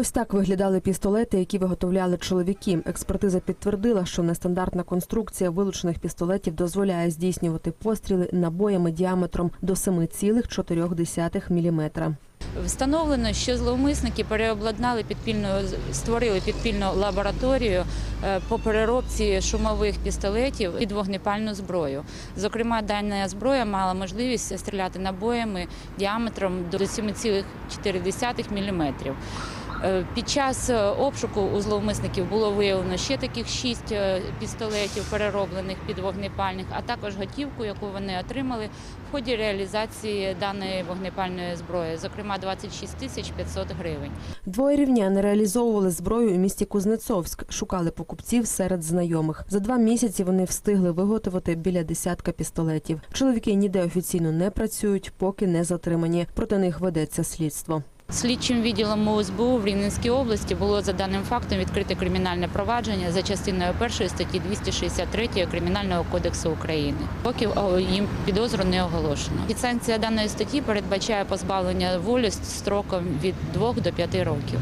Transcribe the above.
Ось так виглядали пістолети, які виготовляли чоловіки. Експертиза підтвердила, що нестандартна конструкція вилучених пістолетів дозволяє здійснювати постріли набоями діаметром до 7,4 мм. Встановлено, що зловмисники переобладнали підпільну, створили підпільну лабораторію е, по переробці шумових пістолетів під вогнепальну зброю. Зокрема, дана зброя мала можливість стріляти набоями діаметром до 7,4 мм. Е, Під час е, обшуку у зловмисників було виявлено ще таких шість е, пістолетів, перероблених під вогнепальних, а також готівку, яку вони отримали в ході реалізації даної вогнепальної зброї, зокрема 26 тисяч 500 гривень. Двоє рівняни реалізовували зброю у місті Кузнецовськ, шукали покупців серед знайомих. За два місяці вони встигли виготовити біля десятка пістолетів. Чоловіки ніде офіційно не працюють, поки не затримані. Проти них ведеться слідство. Слідчим відділом ОСБУ в Рівненській області було за даним фактом відкрите кримінальне провадження за частиною першої статті 263 Кримінального кодексу України. Поки їм підозру не оголошено. І санкція даної статті передбачає позбавлення волі строком від 2 до 5 років.